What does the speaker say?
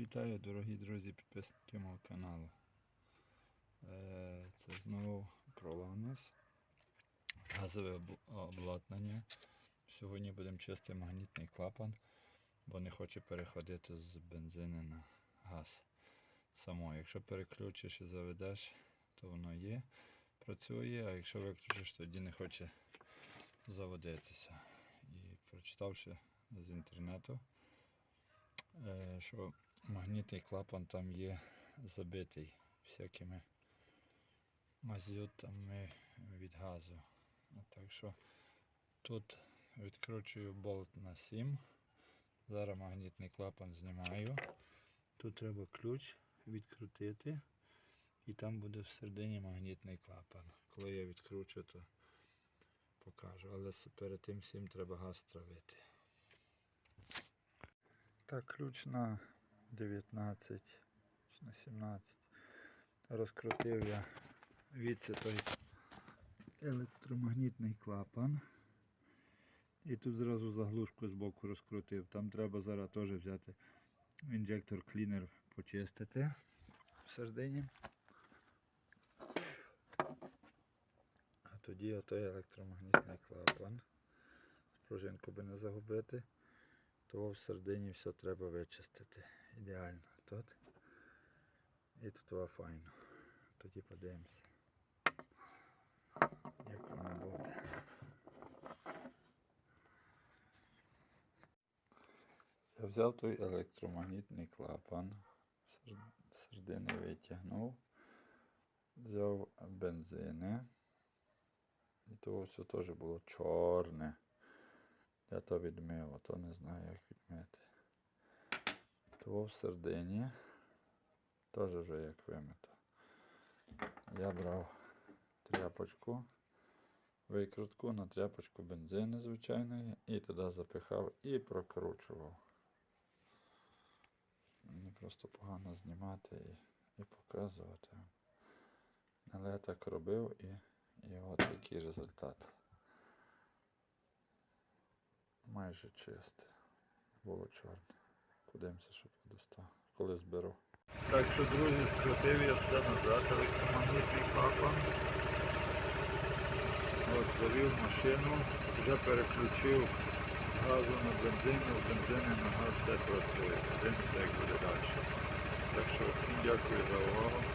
Вітаю, дорогі друзі, підписники мого каналу. Е, Це знову Проланос. Газове обладнання. Сьогодні будемо чистити магнітний клапан, бо не хоче переходити з бензину на газ. Само, якщо переключиш і заведеш, то воно є, працює, а якщо виключиш, тоді не хоче заводитися. І прочитавши з інтернету, е, що магнітний клапан там є забитий всякими мазютами від газу. Так що тут відкручую болт на 7. Зараз магнітний клапан знімаю. Тут треба ключ відкрутити. І там буде всередині магнітний клапан. Коли я відкручу, то покажу. Але перед тим всім треба газ травити. Так, ключ на 19 чи на 17. Розкрутив я відси той електромагнітний клапан. І тут зразу заглушку з боку розкрутив. Там треба зараз теж взяти інжектор клінер почистити всередині. А тоді отой електромагнітний клапан. Пружинку би не загубити. То всередині все треба вичистити. Ідеально тут. І тут ва файно. Тоді подивимося. Як воно буде. Я взяв той електромагнітний клапан, сер- середини витягнув, взяв бензини. І то все теж було чорне. Я то відмив, а то не знаю, як відмити. То в середині теж вже як вимито. Я брав тряпочку, викрутку на тряпочку бензину звичайної і туди запихав і прокручував. Мені просто погано знімати і, і показувати. Але я так робив і, і от який результат майже чисте. Було чорне. Подивимося, що буде ста- коли зберу. Так що, друзі, скрутив я все назад, електромагнітний клапан. От, завів машину, вже переключив газу на бензин, з бензині на газ все працює. Подивимося, як буде далі. Так що всім дякую за увагу.